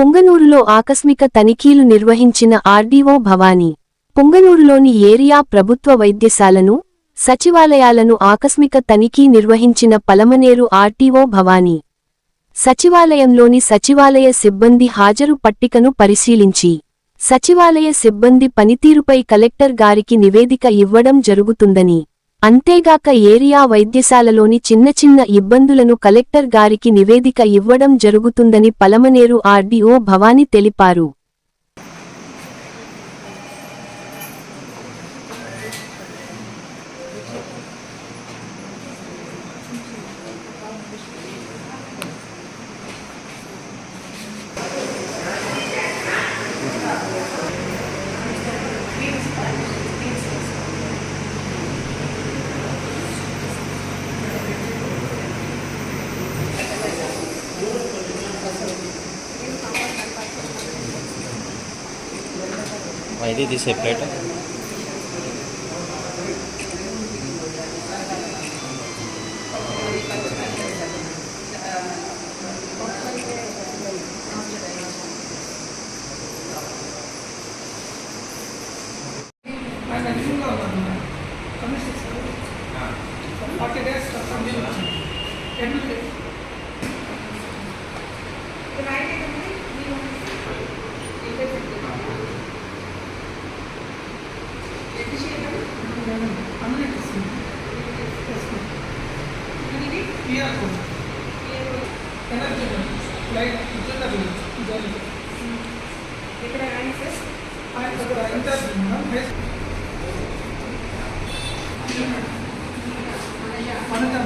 పుంగనూరులో ఆకస్మిక తనిఖీలు నిర్వహించిన ఆర్డీఓ భవానీ పుంగనూరులోని ఏరియా ప్రభుత్వ వైద్యశాలను సచివాలయాలను ఆకస్మిక తనిఖీ నిర్వహించిన పలమనేరు ఆర్టీఓ భవానీ సచివాలయంలోని సచివాలయ సిబ్బంది హాజరు పట్టికను పరిశీలించి సచివాలయ సిబ్బంది పనితీరుపై కలెక్టర్ గారికి నివేదిక ఇవ్వడం జరుగుతుందని అంతేగాక ఏరియా వైద్యశాలలోని చిన్న చిన్న ఇబ్బందులను కలెక్టర్ గారికి నివేదిక ఇవ్వడం జరుగుతుందని పలమనేరు ఆర్డీఓ భవానీ తెలిపారు Thank you. I did this separate. Forty days, something. Complete వచ్చింది ఎన్ని communities PR code energy light ఉద్యోగ జరిగింది ఆయన దగ్గర ఇన్ఛార్జ్ మేడం హై వనజం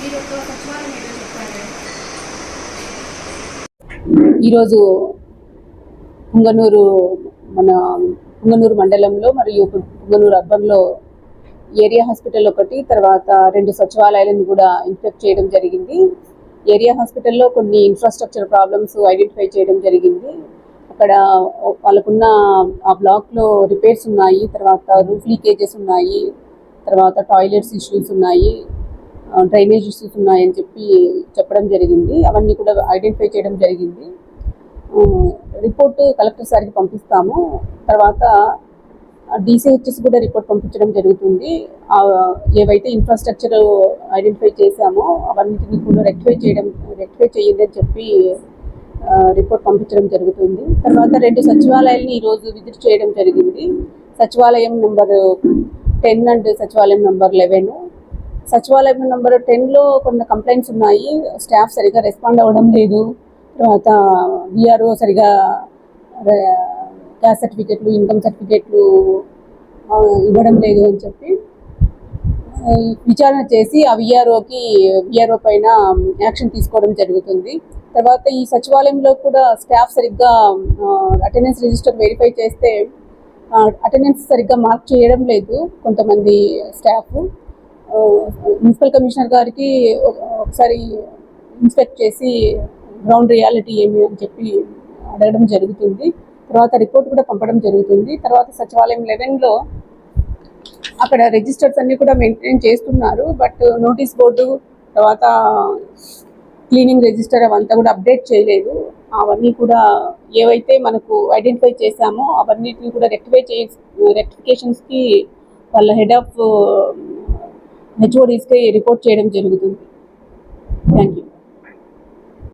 మీరు రోజు ఒక సచివాలయం ఏదో చెప్పారు ఈరోజు పుంగనూరు మన పుంగనూరు మండలంలో మరియు పుంగనూరు అర్బన్లో ఏరియా హాస్పిటల్ ఒకటి తర్వాత రెండు సచివాలయాలను కూడా ఇన్స్పెక్ట్ చేయడం జరిగింది. ఏరియా హాస్పిటల్లో కొన్ని ఇన్ఫ్రాస్ట్రక్చర్ ప్రాబ్లమ్స్ ఐడెంటిఫై చేయడం జరిగింది. అక్కడ వాళ్ళకున్న ఆ బ్లాక్లో రిపేర్స్ ఉన్నాయి తర్వాత రూఫ్ లీకేజెస్ ఉన్నాయి తర్వాత టాయిలెట్స్ ఇష్యూస్ ఉన్నాయి. డ్రైనేజ్ ఇష్యూస్ ఉన్నాయని చెప్పి చెప్పడం జరిగింది. అవన్నీ కూడా ఐడెంటిఫై చేయడం జరిగింది. రిపోర్ట్ కలెక్టర్ సార్కి పంపిస్తాము. తర్వాత డిసిహెచ్ఎస్ కూడా రిపోర్ట్ పంపించడం జరుగుతుంది. ఏవైతే ఇన్ఫ్రాస్ట్రక్చర్ ఐడెంటిఫై చేశామో అవన్నిటిని కూడా రెక్టిఫై చేయడం రెక్టిఫై చేయండి అని చెప్పి రిపోర్ట్ పంపించడం జరుగుతుంది. తర్వాత రెండు సచివాలయాలని ఈరోజు విజిట్ చేయడం జరిగింది. సచివాలయం నెంబర్ టెన్ అండ్ సచివాలయం నెంబర్ లెవెన్. సచివాలయం నెంబర్ టెన్లో కొన్ని కంప్లైంట్స్ ఉన్నాయి. స్టాఫ్ సరిగా రెస్పాండ్ అవ్వడం లేదు. తర్వాత విఆర్ఓ సరిగా క్యాస్ట్ సర్టిఫికెట్లు ఇన్కమ్ సర్టిఫికెట్లు ఇవ్వడం లేదు అని చెప్పి విచారణ చేసి ఆ విఆర్ఓకి విఆర్ఓ పైన యాక్షన్ తీసుకోవడం జరుగుతుంది. తర్వాత ఈ సచివాలయంలో కూడా స్టాఫ్ సరిగ్గా అటెండెన్స్ రిజిస్టర్ వెరిఫై చేస్తే అటెండెన్స్ సరిగ్గా మార్క్ చేయడం లేదు కొంతమంది స్టాఫ్ మున్సిపల్ కమిషనర్ గారికి ఒకసారి ఇన్స్పెక్ట్ చేసి గ్రౌండ్ రియాలిటీ ఏమి అని చెప్పి అడగడం జరుగుతుంది. తర్వాత రిపోర్ట్ కూడా పంపడం జరుగుతుంది. తర్వాత సచివాలయం లెవెన్లో అక్కడ రిజిస్టర్స్ అన్నీ కూడా మెయింటైన్ చేస్తున్నారు. బట్ నోటీస్ బోర్డు తర్వాత క్లీనింగ్ రిజిస్టర్ అవంతా కూడా అప్డేట్ చేయలేదు. అవన్నీ కూడా ఏవైతే మనకు ఐడెంటిఫై చేశామో అవన్నిటిని కూడా రెక్టిఫై చే రెక్టిఫికేషన్స్కి వాళ్ళ హెడ్ ఆఫ్ హెచ్ఓడీస్కి రిపోర్ట్ చేయడం జరుగుతుంది. Thank you